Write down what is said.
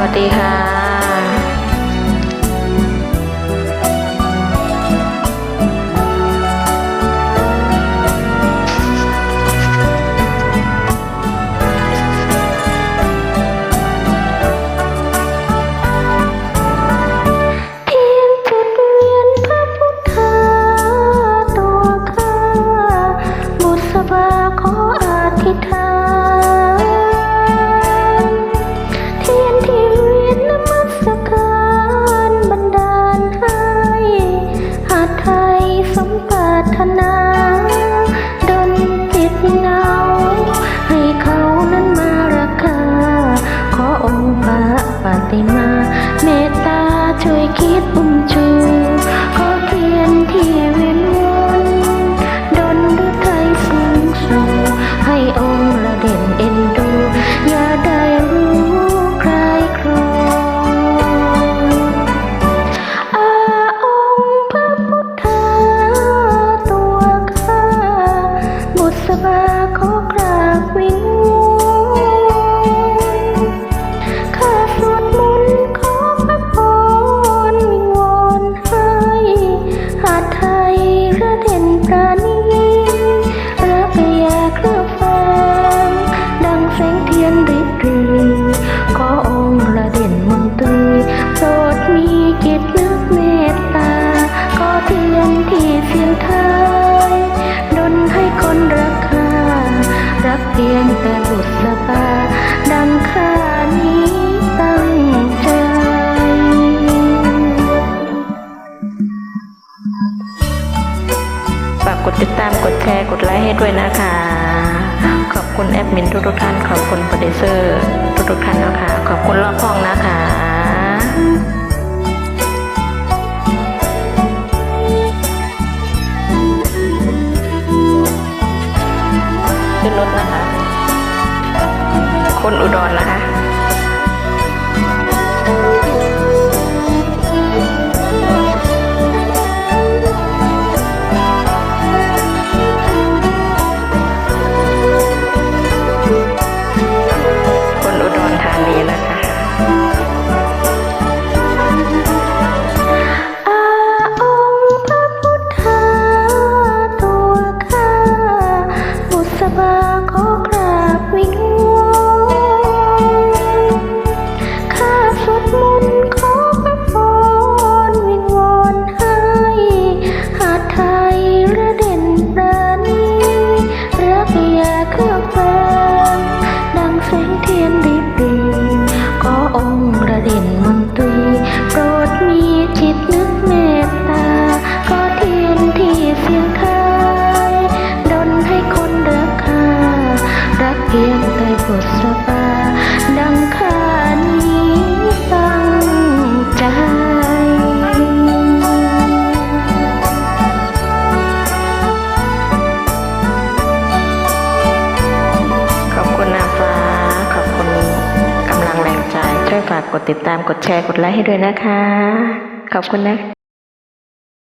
วัสดีค่ะ สมปรารถนาดนจิตเนาให้เขานั้นมาราคา ขอองค์พระปฏิมา เมตตาช่วย กดติดตามกดแชร์กดไลค์ให้ด้วยนะคะ ขอบคุณแอดมินทุกๆท่าน ขอบคุณโปรดิวเซอร์ทุกๆท่านนะคะ ขอบคุณรอบห้องนะคะขึ้นรถนะคะ คนอุดรนะคะ Oh, ช่วยฝากกดติดตามกดแชร์กดไลค์ให้ด้วยนะคะ ขอบคุณนะ